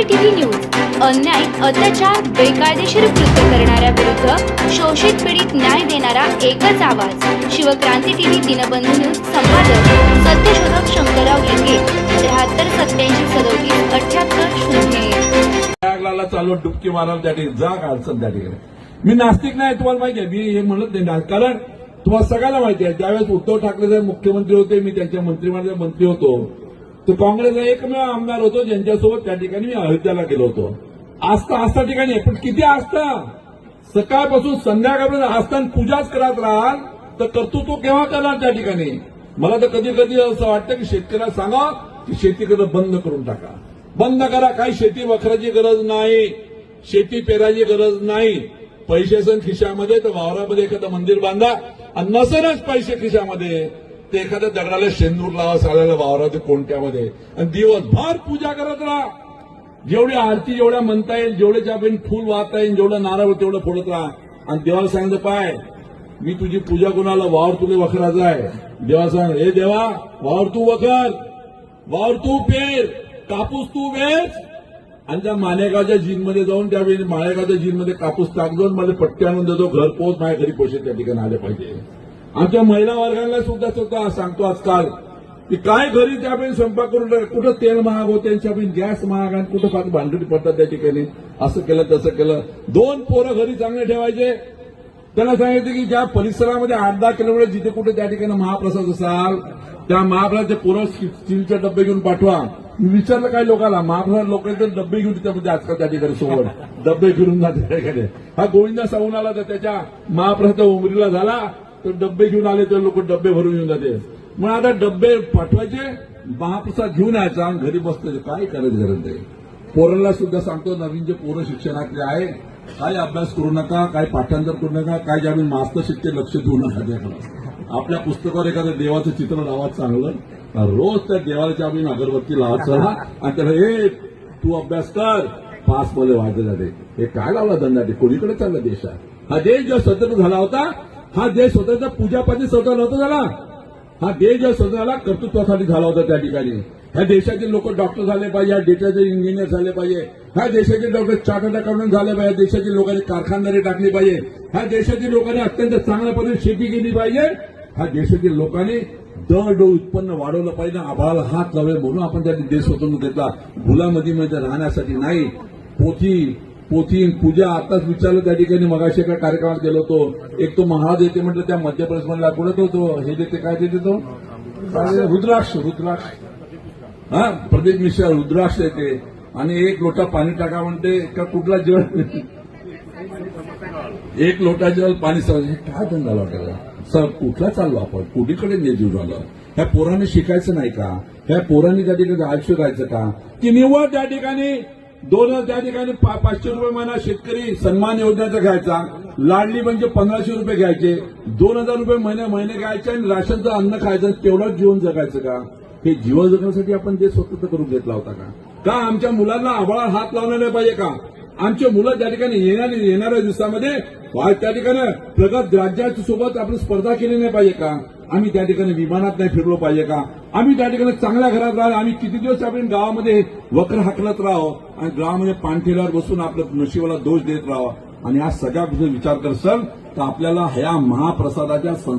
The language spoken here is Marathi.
क्रांती टीव्ही न्यूज अन्याय अत्याचार बेकायदेशीर कृत्य करणाऱ्या विरुद्ध शोषित पीडित न्याय देणारा एकच आवाज. शिवक्रांती टीव्ही दिनबंधू न्यूज संपादक सत्यशोधक शंकरराव लिंगे त्र्याहत्तर सत्याऐंशी सदोतीस अठ्याहत्तर शून्य चालू डुबकी मारायला त्या ठिकाणी जा अडचण त्या ठिकाणी. मी नास्तिक नाही तुम्हाला माहिती आहे. मी हे म्हणत नाही कारण तुम्हाला सगळ्याला माहिती आहे त्यावेळेस उद्धव ठाकरे साहेब मुख्यमंत्री होते मी त्यांच्या मंत्रिमंडळाचे मंत्री होतो. तो काँग्रेसचा एकमेव आमदार होतो ज्यांच्यासोबत त्या ठिकाणी मी अयोध्याला गेलो होतो. आस्था आस्था ठिकाणी पण किती आस्था? सकाळपासून संध्याकाळपर्यंत आस्थान पूजाच करत राहाल तर कर्तृत्व केव्हा करणार त्या ठिकाणी? मला तर कधी कधी असं वाटतं की शेतकऱ्याला सांगा की शेती करणं बंद करून टाका. बंद करा काही शेती वखराची गरज नाही शेती पेरायची गरज नाही. पैसे असेल खिशामध्ये तर वावरामध्ये एखादं मंदिर बांधा. आणि नसेलच पैसे खिशामध्ये. ते एखाद्या दगडाला शेंदूर लावा वावरा ते कोणत्यामध्ये आणि दिवसभर पूजा करत राहा. जेवढी आरती जेवढ्या म्हणता येईल जेवढे चापेन फुल वाहता येईल जेवढं नारळ तेवढं फोडत राहा. आणि देवाला सांगितलं पाय मी तुझी पूजा कोणाला वावर तुले वखराचा आहे. देवा सांग हे देवा वावर तू वखर वावर तू पेर कापूस तू वेच. आणि त्या मालेगावच्या जीनमध्ये जाऊन त्यावेळी माळेगावच्या जीनमध्ये कापूस टाक जाऊन मला पट्टी आणून देतो घर पोहोच माझ्या घरी पोषे त्या ठिकाणी आले पाहिजे. आमच्या महिला वर्गाला सुद्धा सुद्धा सांगतो आजकाल की काय घरी त्यावेळी स्वयंपाक करून कुठं तेल महाग होते त्यांच्यापैकी गॅस महाग आणि कुठं फार भांडणी पडतात त्या ठिकाणी? असं केलं तसं केलं. दोन पोरं घरी चांगले ठेवायचे. त्यांना सांगितलं की ज्या परिसरामध्ये आठ दहा किलोमीटर जिथे कुठे त्या ठिकाणी महाप्रसाद असाल त्या महाप्रसादचे पोरं स्टीलचे डबे घेऊन पाठवा. मी विचारलं काय लोकांना महाप्रसाद लोक तर डबे घेऊन त्यामध्ये आजकाल त्या ठिकाणी सोबत. डबे फिरून जाते हा गोविंदा साहून आला तर त्याच्या महाप्रसाद उमरीला झाला. तर डब्बे घेऊन आले तर लोक डब्बे भरून येऊन जाते. मग आता डब्बे पाठवायचे महाप्रसाद घेऊन यायचा आणि घरी बसतो काय करायचं गरज नाही पोरांना सुद्धा सांगतो नवीन जे पोरं शिक्षणातले आहे काय अभ्यास करू नका काय पाठांतर करू नका काय ज्यावेळी मास्तर शिकते लक्ष देऊ नका त्याकडे. आपल्या पुस्तकावर एखादं देवाचं चित्र लावा चांगलं. रोज त्या देवाच्या आम्ही अगरबत्ती लावत चला आणि त्याला हे तू अभ्यास कर. पासमध्ये वाढले जाते. हे काय लावला दंडाटे? कोणीकडे चालला देश आहे हा देश जो स्वतंत्र झाला होता हा देश स्वतःचा पूजापाती स्वतः नव्हता झाला. हा देश जो स्वतः झाला कर्तृत्वासाठी झाला होता त्या ठिकाणी. ह्या देशाचे लोक डॉक्टर झाले पाहिजे ह्या देशाचे इंजिनियर झाले पाहिजे. ह्या देशाचे डॉक्टर चार्टर्ड अकाउंटंट झाले पाहिजे ह्या देशाच्या लोकांनी कारखानदारी टाकली पाहिजे. ह्या देशातील लोकांनी अत्यंत चांगल्या पद्धतीने शेती केली पाहिजे. ह्या देशातील लोकांनी दरडो उत्पन्न वाढवलं पाहिजे. आभाळाला हात लावले म्हणून आपण त्या देश स्वतंत्र घेतला मुलामध्ये राहण्यासाठी नाही. पोथी पोथी पूजा आताच विचारलं त्या ठिकाणी मगाशी एका कार्यक्रमात गेलो होतो. एक तो महाराज येते म्हटलं त्या मध्य प्रदेश मधला कुठं हे देते काय देते तो? रुद्राक्ष रुद्राक्ष. हा प्रदीप मिश्रा रुद्राक्ष येते. आणि एक लोटा पाणी टाका म्हणते का कुठला जेवण एक लोटा जेवण पाणी सर काय धंदा वाटायला सर कुठला चाललो आपण? कुठीकडे निजून झालं? ह्या पोरांनी शिकायचं नाही का? ह्या पोरांनी त्या ठिकाणी आयुष्य राहायचं का? की निव्वळ त्या ठिकाणी दोन त्या ठिकाणी पा- पाचशे रुपये महिना शेतकरी सन्मान योजनेचा घ्यायचा लाडली म्हणजे पंधराशे रुपये घ्यायचे दोन हजार रुपये महिने महिने घ्यायचे आणि राशनचं अन्न खायचं तेवढंच जीवन जगायचं का? हे जीवन जगण्यासाठी आपण ते स्वतंत्र करून घेतला होता का? का आमच्या मुलांना आभाळा हात लावला नाही पाहिजे का? आमचे मुलं त्या ठिकाणी येणार येणाऱ्या दिवसामध्ये त्या ठिकाणी प्रगत राज्याच्या सोबत आपण स्पर्धा केली नाही पाहिजे का? आम्ही त्या ठिकाणी विमानात नाही फिरलो पाहिजे का? आम्ही त्या ठिकाणी चांगल्या घरात राहिलो. आम्ही किती दिवस आपण गावामध्ये वक्र हाकलत राहो? आणि गावामध्ये पाणठेल्यावर बसून आपलं नशिबाला दोष देत राहावा. आणि आज सगळ्या विचार करसल तर आपल्याला ह्या महाप्रसादाच्या संस्कृती